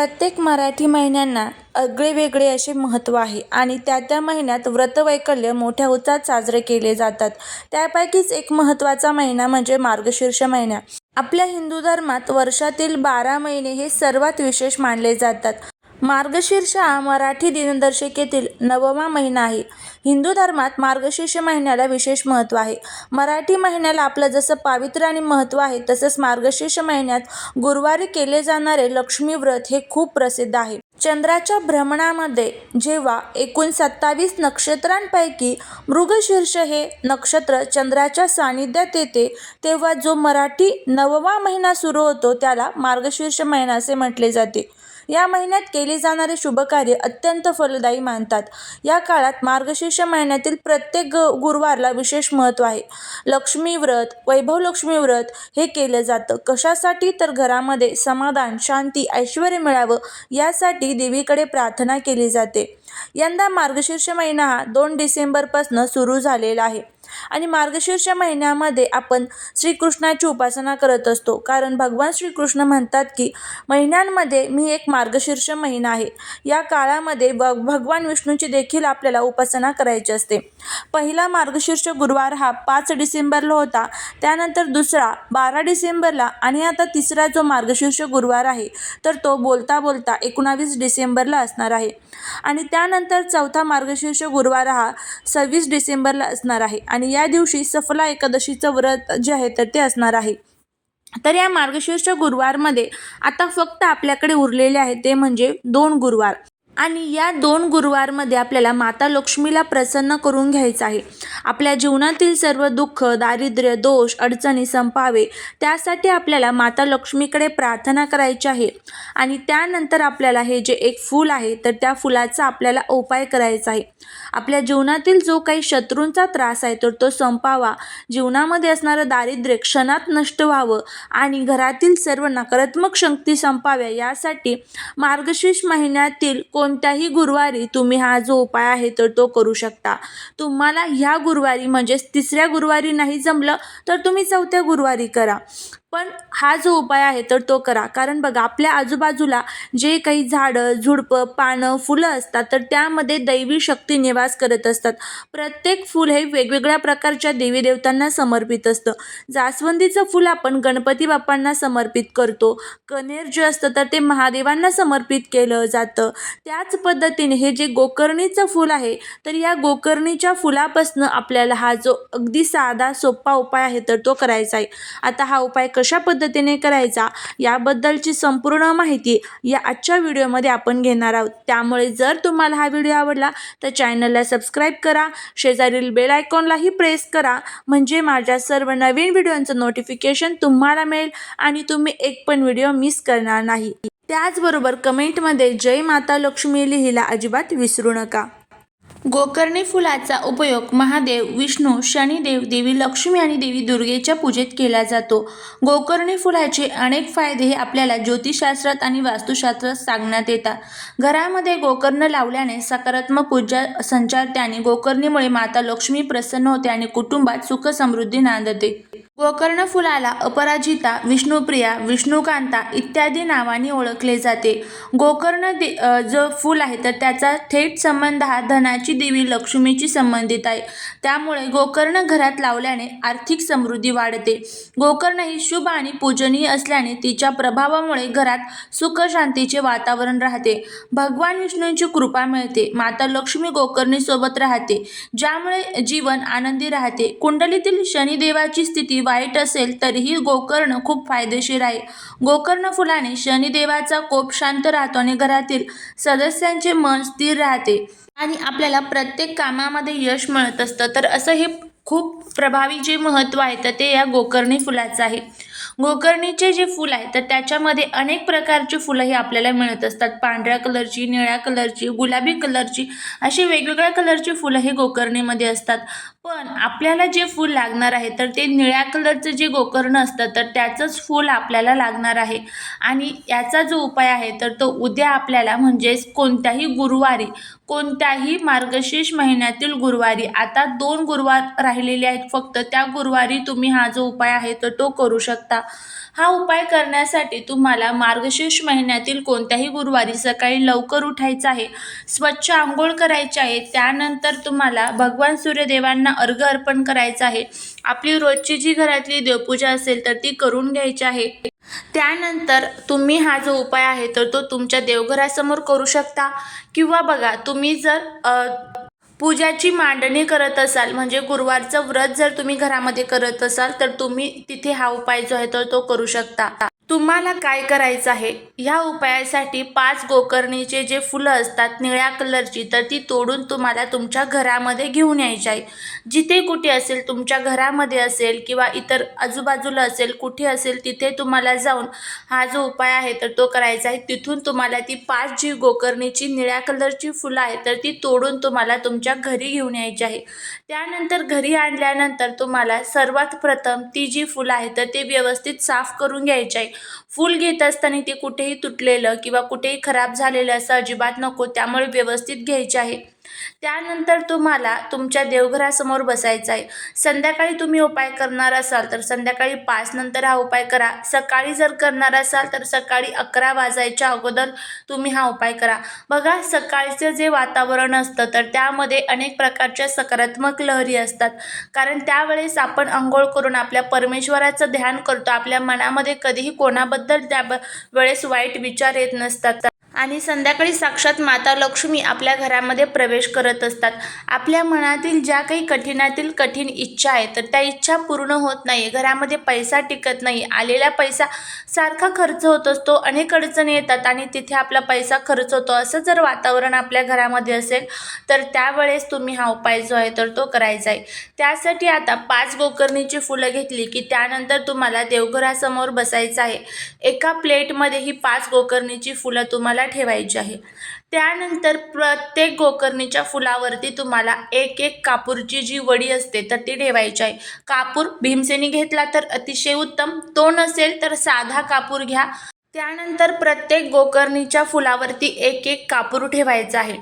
प्रत्येक मराठी महिन्यांना आगळेवेगळे असे महत्त्व आहे आणि त्या त्या महिन्यात व्रतवैकल्य मोठ्या उत्साहात साजरे केले जातात. त्यापैकीच एक महत्त्वाचा महिना म्हणजे मार्गशीर्ष महिना. आपल्या हिंदू धर्मात वर्षातील बारा महिने हे सर्वात विशेष मानले जातात. मार्गशीर्ष हा मराठी दिनदर्शिकेतील नववा महिना आहे. हिंदू धर्मात मार्गशीर्ष महिन्याला विशेष महत्त्व आहे. मराठी महिन्याला आपलं जसं पावित्र्य आणि महत्त्व आहे तसंच मार्गशीर्ष महिन्यात गुरुवारी केले जाणारे लक्ष्मी व्रत हे खूप प्रसिद्ध आहे. चंद्राच्या भ्रमणामध्ये जेव्हा एकूण सत्तावीस नक्षत्रांपैकी मृगशीर्ष हे नक्षत्र चंद्राच्या सानिध्यात येते तेव्हा जो मराठी नववा महिना सुरू होतो त्याला मार्गशीर्ष महिना असे म्हटले जाते. या महिन्यात केली जाणारे शुभकार्य अत्यंत फलदायी मानतात. या काळात मार्गशीर्ष महिन्यातील प्रत्येक ग गुरुवारला विशेष महत्त्व आहे. लक्ष्मी व्रत वैभव लक्ष्मी व्रत हे केलं जातं. कशासाठी? तर घरामध्ये समाधान शांती ऐश्वर मिळावं यासाठी देवीकडे प्रार्थना केली जाते. यंदा मार्गशीर्ष महिना हा दोन डिसेंबरपासून सुरू झालेला आहे. आणि मार्गशीर्ष महिन्यामध्ये आपण श्रीकृष्णाची उपासना करत असतो. कारण भगवान श्रीकृष्ण म्हणतात की महिन्यांमध्ये मी एक मार्गशीर्ष महिना आहे. या काळामध्ये भ भगवान विष्णूची देखील आपल्याला उपासना करायची असते. पहिला मार्गशीर्ष गुरुवार हा पाच डिसेंबरला होता. त्यानंतर दुसरा बारा डिसेंबरला आणि आता तिसरा जो मार्गशीर्ष गुरुवार आहे तर तो बोलता बोलता एकोणावीस डिसेंबरला असणार आहे. आणि त्यानंतर चौथा मार्गशीर्ष गुरुवार हा सव्वीस डिसेंबरला असणार आहे. आणि आणि या दिवशी सफला एकादशीचं व्रत जे आहे तर ते असणार आहे. तर या मार्गशीर्ष गुरुवारमध्ये आता फक्त आपल्याकडे उरलेले आहे ते म्हणजे दोन गुरुवार. आणि या दोन गुरुवारमध्ये आपल्याला माता लक्ष्मीला प्रसन्न करून घ्यायचं आहे. आपल्या जीवनातील सर्व दुःख दारिद्र्य दोष अडचणी संपावे. त्यासाठी आपल्याला माता लक्ष्मीकडे प्रार्थना करायची आहे. आणि त्यानंतर आपल्याला हे जे एक फूल आहे तर त्या फुलाचा आपल्याला उपाय करायचा आहे. आपल्या जीवनातील जो काही शत्रूंचा त्रास आहे तर तो संपावा. जीवनामध्ये असणारं दारिद्र्य क्षणात नष्ट व्हावं आणि घरातील सर्व नकारात्मक शक्ती संपाव्या. यासाठी मार्गशीर्ष महिन्यातील कोण कोणत्याही गुरुवारी तुम्ही हा जो उपाय आहे तर तो करू शकता. तुम्हाला ह्या गुरुवारी म्हणजेच तिसऱ्या गुरुवारी नाही जमलं तर तुम्ही चौथ्या गुरुवारी करा. पण हा जो उपाय आहे तर तो करा. कारण बघा आपल्या आजूबाजूला जे काही झाडं झुडपं पानं फुलं असतात तर त्यामध्ये दैवी शक्ती निवास करत असतात. प्रत्येक फूल हे वेगवेगळ्या प्रकारच्या देवी देवतांना समर्पित असतं. जास्वंदीचं फूल आपण गणपती बाप्पांना समर्पित करतो. कनेर जे असतं तर ते महादेवांना समर्पित केलं जातं. त्याच पद्धतीने हे जे गोकर्णीचं फूल आहे तर या गोकर्णीच्या फुलापासून आपल्याला हा जो अगदी साधा सोपा उपाय आहे तर तो करायचा आहे. आता हा उपाय कशा पद्धतीने करायचा याबद्दलची संपूर्ण माहिती या आजच्या व्हिडिओमध्ये आपण घेणार आहोत. त्यामुळे जर तुम्हाला हा व्हिडिओ आवडला तर चॅनलला सबस्क्राईब करा शेजारील बेल आयकॉनलाही प्रेस करा म्हणजे माझ्या सर्व नवीन व्हिडिओंचं नोटिफिकेशन तुम्हाला मिळेल आणि तुम्ही एक पण व्हिडिओ मिस करणार नाही. त्याचबरोबर कमेंटमध्ये जय माता लक्ष्मी लिहिला अजिबात विसरू नका. गोकर्णी फुलाचा उपयोग महादेव विष्णू शनिदेव देवी लक्ष्मी आणि देवी दुर्गेच्या पूजेत केला जातो. गोकर्णी फुलाचे अनेक फायदे हे आपल्याला ज्योतिषशास्त्रात आणि वास्तुशास्त्रात सांगण्यात येतात. घरामध्ये गोकर्ण लावल्याने सकारात्मक ऊर्जा संचारते आणि गोकर्णीमुळे माता लक्ष्मी प्रसन्न होते आणि कुटुंबात सुख समृद्धी नांदते. गोकर्ण फुलाला अपराजिता विष्णुप्रिया विष्णुकांता इत्यादी नावाने ओळखले जाते. गोकर्ण दे जो फूल आहे तर त्याचा थेट संबंध हा धनाची देवी लक्ष्मीची संबंधित आहे. त्यामुळे गोकर्ण घरात लावल्याने आर्थिक समृद्धी वाढते. गोकर्ण ही शुभ आणि पूजनीय असल्याने तिच्या प्रभावामुळे घरात सुखशांतीचे वातावरण राहते. भगवान विष्णूंची कृपा मिळते. माता लक्ष्मी गोकर्णीसोबत राहते. ज्यामुळे जीवन आनंदी राहते. कुंडलीतील शनिदेवाची स्थिती वाईट असेल तरीही गोकर्ण खूप फायदेशीर आहे. गोकर्ण फुलाने शनिदेवाचा कोप शांत राहतो आणि घरातील सदस्यांचे मन स्थिर राहते. आणि आपल्याला प्रत्येक कामामध्ये यश मिळत असतं. तर असं हे खूप प्रभावी जे महत्त्व आहे तर ते या गोकर्णी फुलाचं आहे. गोकर्णीचे जे फूल आहे तर त्याच्यामध्ये अनेक प्रकारची फुलं ही आपल्याला मिळत असतात. पांढऱ्या कलरची निळ्या कलरची गुलाबी कलरची अशी वेगवेगळ्या कलरची फुलं हे गोकर्णीमध्ये असतात. पण आपल्याला जे फूल लागणार आहे तर ते निळ्या कलरचं जे गोकर्ण असतं तर त्याचंच फूल आपल्याला लागणार आहे. आणि याचा जो उपाय आहे तर तो उद्या आपल्याला म्हणजेच कोणत्याही गुरुवारी कोणत्याही मार्गशीर्ष महिन्यातील गुरुवारी आता दोन गुरुवार राहिलेले आहेत फक्त त्या गुरुवारी तुम्ही हा जो उपाय आहे तर तो करू शकता. हा उपाय करण्यासाठी तुम्हाला मार्गशीर्ष महिन्यातील कोणत्याही गुरुवारी सकाळी लवकर उठायचं आहे स्वच्छ आंघोळ करायची आहे त्यानंतर तुम्हाला भगवान सूर्यदेवांना अर्घ अर्पण करायचं आहे. आपली रोजची जी घरातली देवपूजा असेल तर ती करून घ्यायची आहे. त्यानंतर तुम्ही हा जो उपाय आहे तर तो तुमच्या देवघरासमोर करू शकता. किंवा बघा तुम्ही जर पूजाची मांडणी करत असाल म्हणजे गुरुवारचं व्रत जर तुम्ही घरामध्ये करत असाल तर तुम्ही तिथे हा उपाय जो आहे तर तो करू शकता. तुम्हाला काय करायचं आहे? ह्या उपायासाठी पाच गोकर्णीचे जे फुलं असतात निळ्या कलरची तर ती तोडून तुम्हाला तुमच्या घरामध्ये घेऊन यायची आहे. जिथे कुठे असेल तुमच्या घरामध्ये असेल किंवा इतर आजूबाजूला असेल कुठे असेल तिथे तुम्हाला जाऊन हा जो उपाय आहे तर तो करायचा आहे. तिथून तुम्हाला ती पाच जी गोकर्णीची निळ्या कलरची फुलं आहेत तर ती तोडून तुम्हाला तुमच्या घरी घेऊन यायची आहे. त्यानंतर घरी आणल्यानंतर तुम्हाला सर्वात प्रथम ती जी फुलं आहे तर ते व्यवस्थित साफ करून घ्यायची आहे. फूल घेत असताना ते कुठेही तुटलेलं किंवा कुठेही खराब झालेलं असं अजिबात नको त्यामुळे व्यवस्थित घ्यायचे आहे. त्यानंतर तुम्हाला तुमच्या देवघरासमोर बसायचं आहे. संध्याकाळी तुम्ही उपाय करणार असाल तर संध्याकाळी पाच नंतर हा उपाय करा. सकाळी जर करणार असाल तर सकाळी अकरा वाजायच्या अगोदर तुम्ही हा उपाय करा. बघा सकाळचं जे वातावरण असतं तर त्यामध्ये अनेक प्रकारच्या सकारात्मक लहरी असतात. कारण त्यावेळेस आपण आंघोळ करून आपल्या परमेश्वराचं ध्यान करतो. आपल्या मनामध्ये कधीही कोणाबद्दल त्या ब- वेळेस वाईट विचार येत नसतात. आणि संध्याकाळी साक्षात माता लक्ष्मी आपल्या घरामध्ये प्रवेश करत असतात. आपल्या मनातील ज्या काही कठीणातील कठीण इच्छा आहे तर त्या इच्छा पूर्ण होत नाही घरामध्ये पैसा टिकत नाही. आलेला पैसा सारखा खर्च होत असतो अनेक अडचणी येतात आणि तिथे आपला पैसा खर्च होतो. असं जर वातावरण आपल्या घरामध्ये असेल तर त्यावेळेस तुम्ही हा उपाय जो आहे तर तो करायचा आहे. त्यासाठी आता पाच गोकर्णीची फुलं घेतली की त्यानंतर तुम्हाला देवघरासमोर बसायचं आहे. एका प्लेटमध्ये ही पाच गोकर्णीची फुलं तुम्हाला ठेवायची आहे. त्यानंतर प्रत्येक गोकर्णीच्या फुलावरती तुम्हाला एक एक कापूरची जी वडी असते तर ती ठेवायची आहे. कापूर भीमसेनी घेतला तर अतिशय उत्तम. तो नसेल तर साधा कापूर घ्या. त्यानंतर प्रत्येक गोकर्णीच्या फुलावरती एक एक कापूर ठेवायचा आहे.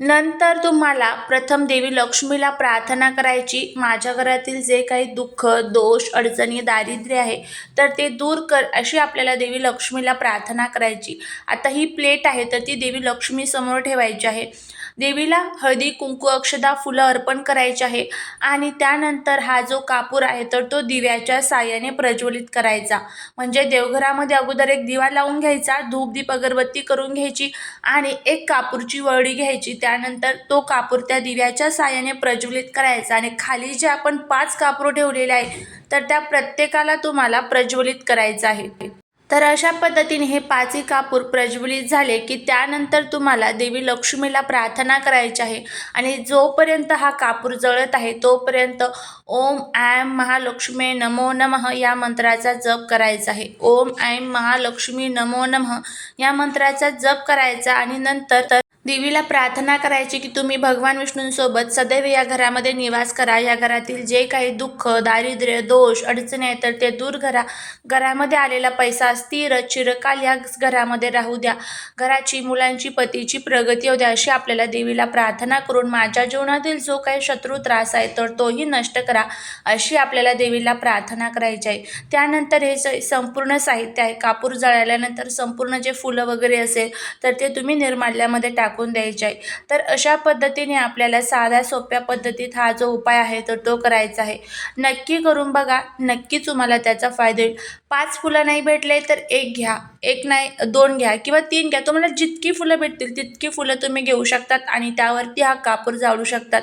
नंतर तुम्हाला प्रथम देवी लक्ष्मीला प्रार्थना करायची. माझ्या घरातील जे काही दुःख दोष अडचणी दारिद्र्य आहे तर ते दूर कर अशी आपल्याला देवी लक्ष्मीला प्रार्थना करायची. आता ही प्लेट आहे तर ती देवी लक्ष्मीसमोर ठेवायची आहे. देवीला हळदी कुंकू अक्षदा फुलं अर्पण करायची आहे. आणि त्यानंतर हा जो कापूर आहे तर तो दिव्याच्या साह्याने प्रज्वलित करायचा. म्हणजे देवघरामध्ये अगोदर एक दिवा लावून घ्यायचा धूप दीप अगरबत्ती करून घ्यायची आणि एक कापूरची वळी घ्यायची. त्यानंतर तो कापूर त्या दिव्याच्या साह्याने प्रज्वलित करायचा. आणि खाली जे आपण पाच कापूर ठेवलेले आहे तर त्या प्रत्येकाला तुम्हाला प्रज्वलित करायचं आहे. तर अशा पद्धतीने हे पाचही कापूर प्रज्वलित झाले की त्यानंतर तुम्हाला देवी लक्ष्मीला प्रार्थना करायची आहे. आणि जोपर्यंत हा कापूर जळत आहे तोपर्यंत ओम ऐं महालक्ष्मी नमो नमः या मंत्राचा जप करायचा आहे. ओम ऐं महालक्ष्मी नमो नमः या मंत्राचा जप करायचा आणि नंतर तर देवीला प्रार्थना करायची की तुम्ही भगवान विष्णूंसोबत सदैव या घरामध्ये निवास करा. या घरातील जे काही दुःख दारिद्र्य दोष अडचणी आहेत तर ते दूर करा. घरामध्ये आलेला पैसा स्थिर चिरकाल या घरामध्ये राहू द्या. घराची मुलांची पतीची प्रगती होऊ द्या अशी आपल्याला देवीला प्रार्थना करून माझ्या जीवनातील जो काही शत्रू त्रास आहे तर तोही नष्ट करा अशी आपल्याला देवीला प्रार्थना करायची आहे. त्यानंतर हे स- संपूर्ण साहित्य आहे कापूर जळाल्यानंतर संपूर्ण जे फुलं वगैरे असेल तर ते तुम्ही निर्माल्यामध्ये टाकून द्यायचे आहे. तर अशा पद्धतीने आपल्याला साध्या सोप्या पद्धतीत हा जो उपाय आहे तर तो करायचा आहे. नक्की करून बघा नक्कीच तुम्हाला त्याचा फायदा होईल. पाच फुलं नाही भेटले तर एक घ्या एक नाही दोन घ्या किंवा तीन घ्या. तुम्हाला जितकी फुलं भेटतील तितकी फुलं तुम्ही घेऊ शकतात आणि त्यावरती हा कापूर जाळू शकतात.